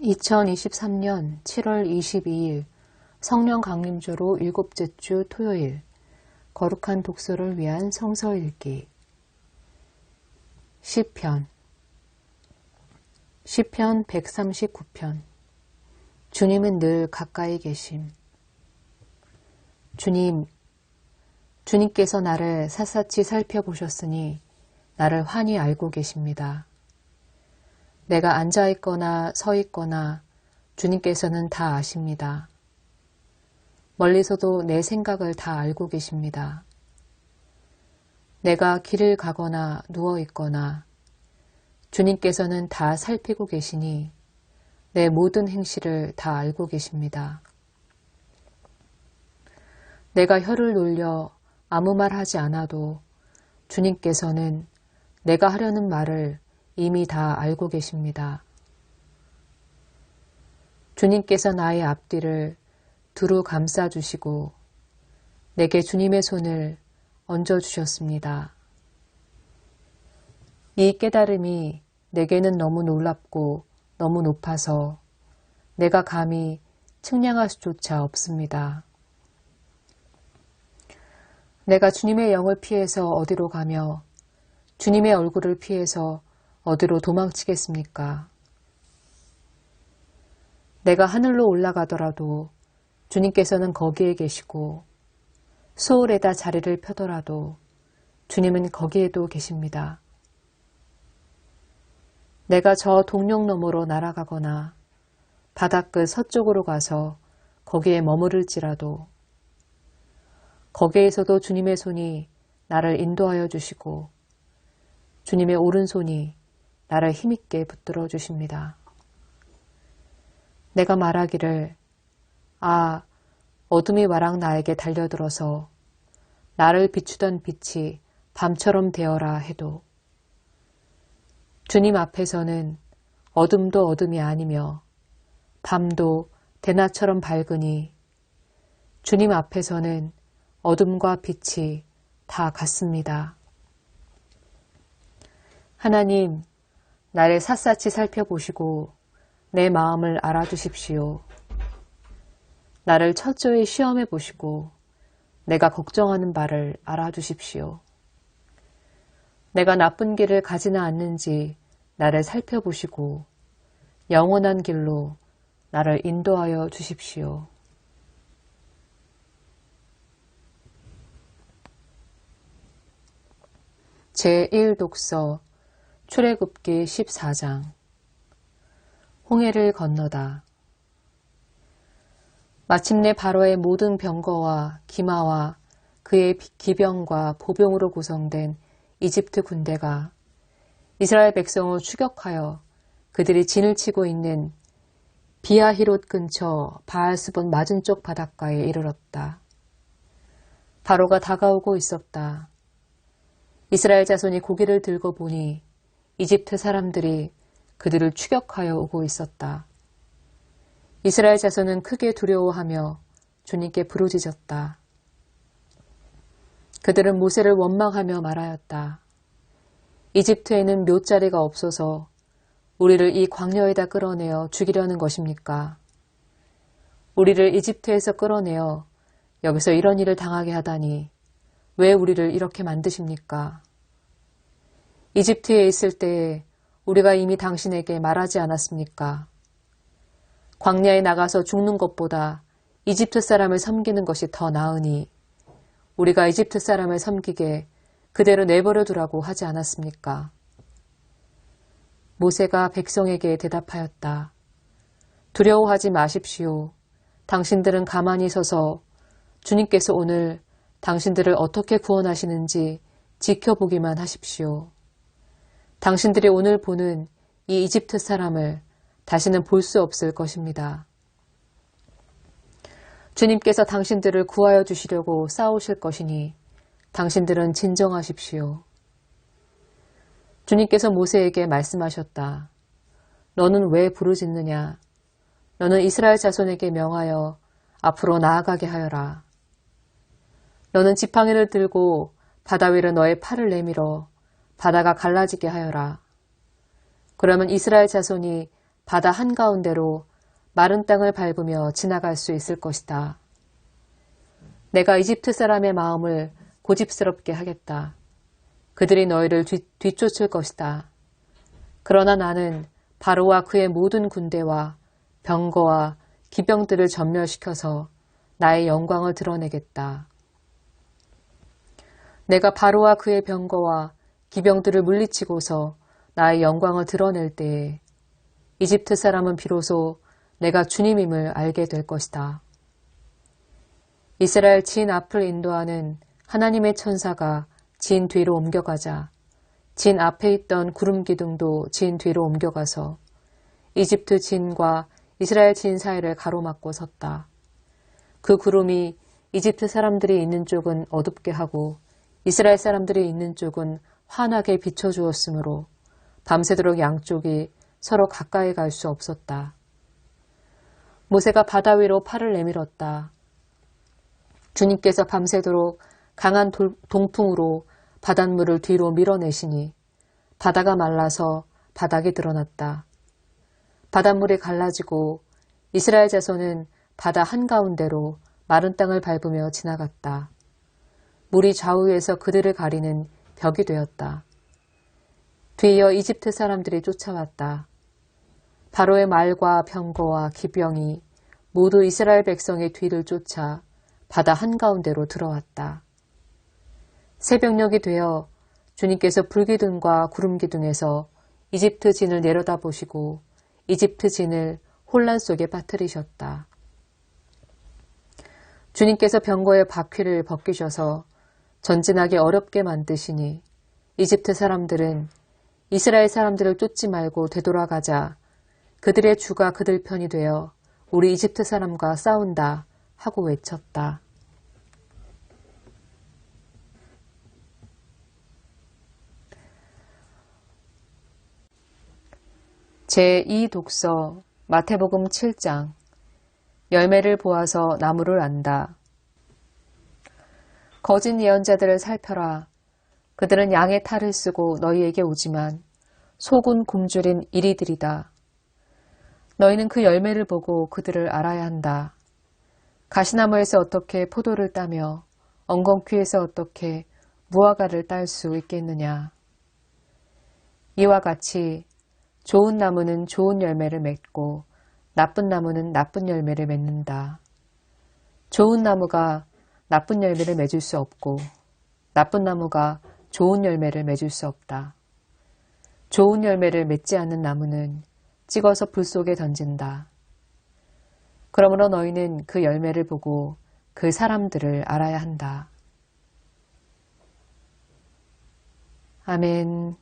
2023년 7월 22일 성령 강림주로 일곱째 주 토요일 거룩한 독서를 위한 성서 읽기. 시편. 시편 139편. 주님은 늘 가까이 계심. 주님 주님께서 나를 샅샅이 살펴보셨으니 나를 환히 알고 계십니다. 내가 앉아 있거나 서 있거나 주님께서는 다 아십니다. 멀리서도 내 생각을 다 알고 계십니다. 내가 길을 가거나 누워 있거나 주님께서는 다 살피고 계시니 내 모든 행실을 다 알고 계십니다. 내가 혀를 놀려 아무 말 하지 않아도 주님께서는 내가 하려는 말을 이미 다 알고 계십니다. 주님께서 나의 앞뒤를 두루 감싸주시고 내게 주님의 손을 얹어주셨습니다. 이 깨달음이 내게는 너무 놀랍고 너무 높아서 내가 감히 측량할 수조차 없습니다. 내가 주님의 영을 피해서 어디로 가며 주님의 얼굴을 피해서 어디로 도망치겠습니까? 내가 하늘로 올라가더라도 주님께서는 거기에 계시고 소울에다 자리를 펴더라도 주님은 거기에도 계십니다. 내가 저 동력 너머로 날아가거나 바닷끝 서쪽으로 가서 거기에 머무를지라도 거기에서도 주님의 손이 나를 인도하여 주시고 주님의 오른손이 나를 힘있게 붙들어 주십니다. 내가 말하기를 아 어둠이 와랑 나에게 달려들어서 나를 비추던 빛이 밤처럼 되어라 해도 주님 앞에서는 어둠도 어둠이 아니며 밤도 대낮처럼 밝으니 주님 앞에서는 어둠과 빛이 다 같습니다. 하나님, 나를 샅샅이 살펴보시고 내 마음을 알아주십시오. 나를 철저히 시험해 보시고 내가 걱정하는 바를 알아주십시오. 내가 나쁜 길을 가지나 않는지 나를 살펴보시고 영원한 길로 나를 인도하여 주십시오. 제1독서 출애굽기 14장 홍해를 건너다 마침내 바로의 모든 병거와 기마와 그의 기병과 보병으로 구성된 이집트 군대가 이스라엘 백성을 추격하여 그들이 진을 치고 있는 비아히롯 근처 바알스본 맞은쪽 바닷가에 이르렀다. 바로가 다가오고 있었다. 이스라엘 자손이 고개를 들고 보니 이집트 사람들이 그들을 추격하여 오고 있었다. 이스라엘 자손은 크게 두려워하며 주님께 부르짖었다. 그들은 모세를 원망하며 말하였다. 이집트에는 묘자리가 없어서 우리를 이 광야에다 끌어내어 죽이려는 것입니까? 우리를 이집트에서 끌어내어 여기서 이런 일을 당하게 하다니 왜 우리를 이렇게 만드십니까? 이집트에 있을 때에 우리가 이미 당신에게 말하지 않았습니까? 광야에 나가서 죽는 것보다 이집트 사람을 섬기는 것이 더 나으니 우리가 이집트 사람을 섬기게 그대로 내버려 두라고 하지 않았습니까? 모세가 백성에게 대답하였다. 두려워하지 마십시오. 당신들은 가만히 서서 주님께서 오늘 당신들을 어떻게 구원하시는지 지켜보기만 하십시오. 당신들이 오늘 보는 이 이집트 사람을 다시는 볼 수 없을 것입니다. 주님께서 당신들을 구하여 주시려고 싸우실 것이니 당신들은 진정하십시오. 주님께서 모세에게 말씀하셨다. 너는 왜 부르짖느냐? 너는 이스라엘 자손에게 명하여 앞으로 나아가게 하여라. 너는 지팡이를 들고 바다 위로 너의 팔을 내밀어 바다가 갈라지게 하여라. 그러면 이스라엘 자손이 바다 한가운데로 마른 땅을 밟으며 지나갈 수 있을 것이다. 내가 이집트 사람의 마음을 고집스럽게 하겠다. 그들이 너희를 뒤, 뒤쫓을 것이다. 그러나 나는 바로와 그의 모든 군대와 병거와 기병들을 전멸시켜서 나의 영광을 드러내겠다. 내가 바로와 그의 병거와 기병들을 물리치고서 나의 영광을 드러낼 때에 이집트 사람은 비로소 내가 주님임을 알게 될 것이다. 이스라엘 진 앞을 인도하는 하나님의 천사가 진 뒤로 옮겨가자 진 앞에 있던 구름 기둥도 진 뒤로 옮겨가서 이집트 진과 이스라엘 진 사이를 가로막고 섰다. 그 구름이 이집트 사람들이 있는 쪽은 어둡게 하고 이스라엘 사람들이 있는 쪽은 환하게 비춰주었으므로 밤새도록 양쪽이 서로 가까이 갈 수 없었다. 모세가 바다 위로 팔을 내밀었다. 주님께서 밤새도록 강한 돌, 동풍으로 바닷물을 뒤로 밀어내시니 바다가 말라서 바닥이 드러났다. 바닷물이 갈라지고 이스라엘 자손은 바다 한가운데로 마른 땅을 밟으며 지나갔다. 물이 좌우에서 그들을 가리는 벽이 되었다. 뒤이어 이집트 사람들이 쫓아왔다. 바로의 말과 병거와 기병이 모두 이스라엘 백성의 뒤를 쫓아 바다 한가운데로 들어왔다. 새벽녘이 되어 주님께서 불기둥과 구름기둥에서 이집트 진을 내려다보시고 이집트 진을 혼란 속에 빠뜨리셨다. 주님께서 병거의 바퀴를 벗기셔서 전진하기 어렵게 만드시니 이집트 사람들은 이스라엘 사람들을 쫓지 말고 되돌아가자 그들의 주가 그들 편이 되어 우리 이집트 사람과 싸운다 하고 외쳤다. 제2독서 마태복음 7장 열매를 보아서 나무를 안다. 거짓 예언자들을 살펴라. 그들은 양의 탈을 쓰고 너희에게 오지만 속은 굶주린 이리들이다. 너희는 그 열매를 보고 그들을 알아야 한다. 가시나무에서 어떻게 포도를 따며 엉겅퀴에서 어떻게 무화과를 딸 수 있겠느냐. 이와 같이 좋은 나무는 좋은 열매를 맺고 나쁜 나무는 나쁜 열매를 맺는다. 좋은 나무가 나쁜 열매를 맺을 수 없고 나쁜 나무가 좋은 열매를 맺을 수 없다. 좋은 열매를 맺지 않는 나무는 찍어서 불 속에 던진다. 그러므로 너희는 그 열매를 보고 그 사람들을 알아야 한다. 아멘.